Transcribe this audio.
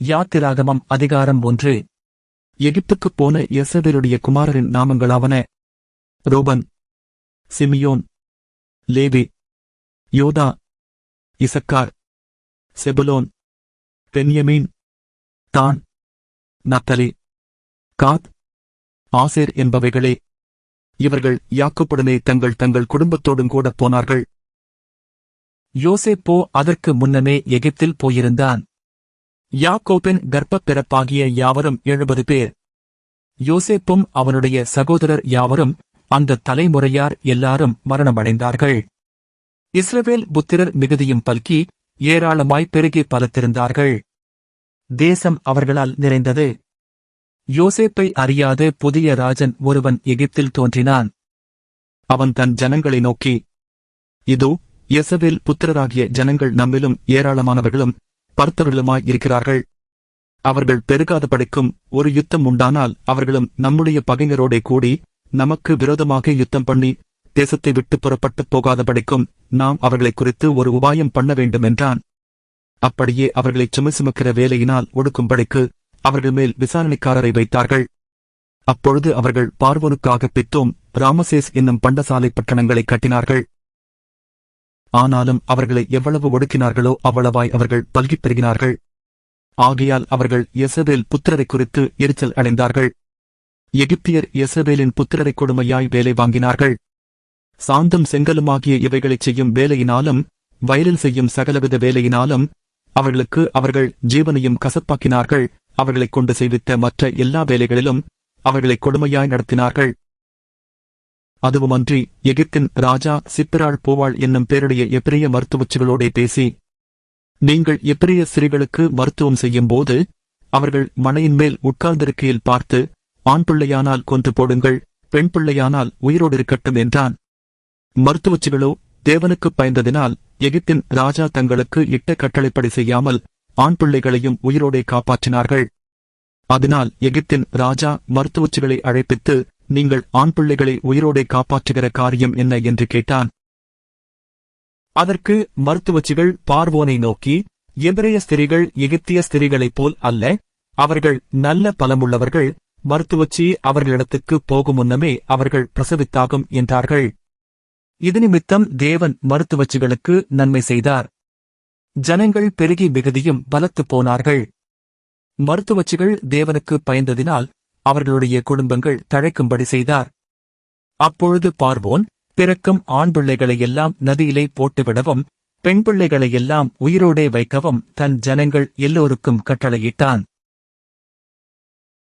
யாத்திராகமம் அதிகாரம் ஒன்று. எகிப்துக்குப் போன எசபேலுடைய குமாரரின் நாமங்களாவன. Reuben Simeon Levi Judah Issachar Zebulun Benjamin தான் நத்தலி காத் ஆசேர் என்பவைகளே. இவர்கள் யாக்குப்புடனே தங்கள் தங்கள் குடும்பத்தோடும் கூட போனார்கள். யோசேப்போ அதற்கு முன்னமே எகிப்தில் போயிருந்தான். யாக்கோப்பின் கர்ப்பப் பிறப்பாகிய யாவரும் எழுபது பேர். யோசேப்பும் அவனுடைய சகோதரர் யாவரும் அந்த தலைமுறையார் எல்லாரும் மரணமடைந்தார்கள். இஸ்ரவேல் புத்திரர் மிகுதியும் பல்கி ஏராளமாய் பெருகி பலத்திருந்தார்கள். தேசம் அவர்களால் நிறைந்தது. யோசேப்பை அறியாத புதிய ராஜன் ஒருவன் எகிப்தில் தோன்றினான். அவன் தன் ஜனங்களை நோக்கி இதோ எசவேல் புத்திரராகிய ஜனங்கள் நம்மிலும் ஏராளமானவர்களும் பருத்தவர்களுமாய் இருக்கிறார்கள். அவர்கள் பெருகாதபடிக்கும் ஒரு யுத்தம் உண்டானால் அவர்களும் நம்முடைய பகைஞரோடே கூடி நமக்கு விரோதமாக யுத்தம் பண்ணி தேசத்தை விட்டு புறப்பட்டுப் போகாதபடிக்கும் நாம் அவர்களைக் குறித்து ஒரு உபாயம் பண்ண வேண்டும் என்றான் அப்படியே அவர்களைச் சுமசுமக்கிற வேலையினால் ஒடுக்கும்படிக்கு அவர்கள் மேல் விசாரணைக்காரரை வைத்தார்கள். அப்பொழுது அவர்கள் பார்வனுக்காக பித்தோம் ராமசேஸ் என்னும் பண்டசாலை பட்டணங்களை கட்டினார்கள். ஆனாலும் அவர்களை எவ்வளவு ஒடுக்கினார்களோ அவ்வளவாய் அவர்கள் பல்கிப் பெறுகிறார்கள் ஆகையால் அவர்கள் எசபேல் புத்திரரை குறித்து எரிச்சல் அடைந்தார்கள். எகிப்தியர் எசபேலின் புத்திரரை கொடுமையாய் வேலை வாங்கினார்கள். சாந்தும் செங்கலுமாகிய இவைகளைச் செய்யும் வேலையினாலும் வயலில் செய்யும் சகலவித வேலையினாலும் அவர்களுக்கு அவர்கள் ஜீவனையும் கசப்பாக்கினார்கள். அவர்களைக் கொண்டு செய்வித்த மற்ற எல்லா வேலைகளிலும் அவர்களை கொடுமையாய் நடத்தினார்கள். அதுவுமன்றி எகிப்தின் ராஜா சிப்பிராள் பூவாள் என்னும் பேருடைய எப்பிரிய மருத்துவச்சிகளோடே பேசி நீங்கள் எப்பிரிய சிறிகளுக்கு மருத்துவம் செய்யும்போது அவர்கள் மனையின் மேல் உட்கார்ந்திருக்கையில் பார்த்து ஆண் பிள்ளையானால் கொன்று போடுங்கள் பெண் பிள்ளையானால் உயிரோடு இருக்கட்டும் என்றான். மருத்துவச்சிகளோ தேவனுக்குப் பயந்ததினால் எகிப்தின் ராஜா தங்களுக்கு இட்ட கட்டளைப்படி செய்யாமல் ஆண் பிள்ளைகளையும் உயிரோடே காப்பாற்றினார்கள். அதனால் எகிப்தின் ராஜா மருத்துவச்சிகளை அழைப்பித்து நீங்கள் ஆண் பிள்ளைகளை உயிரோடே காப்பாற்றுகிற காரியம் என்ன என்று கேட்டான். அதற்கு மருத்துவச்சிகள் பார்வோனை நோக்கி எபிரேய ஸ்திரிகள் எகிப்திய ஸ்திரிகளைப் போல் அல்ல. அவர்கள் நல்ல பலமுள்ளவர்கள். மருத்துவச்சி அவர்களிடத்துக்கு போகும் முன்னமே அவர்கள் பிரசவித்தாகும் என்றார்கள். இது நிமித்தம் தேவன் மருத்துவச்சிகளுக்கு நன்மை செய்தார். ஜனங்கள் பெருகி மிகுதியும் பலத்துப் போனார்கள். மருத்துவச்சிகள் தேவனுக்கு பயந்ததினால் அவர்களுடைய குடும்பங்கள் தழைக்கும்படி செய்தார். அப்பொழுது பார்வோன் பிறக்கும் ஆண் பிள்ளைகளையெல்லாம் நதியிலே போட்டுவிடவும் பெண் பிள்ளைகளையெல்லாம் உயிரோடே வைக்கவும் தன் ஜனங்கள் எல்லோருக்கும் கட்டளையிட்டான்.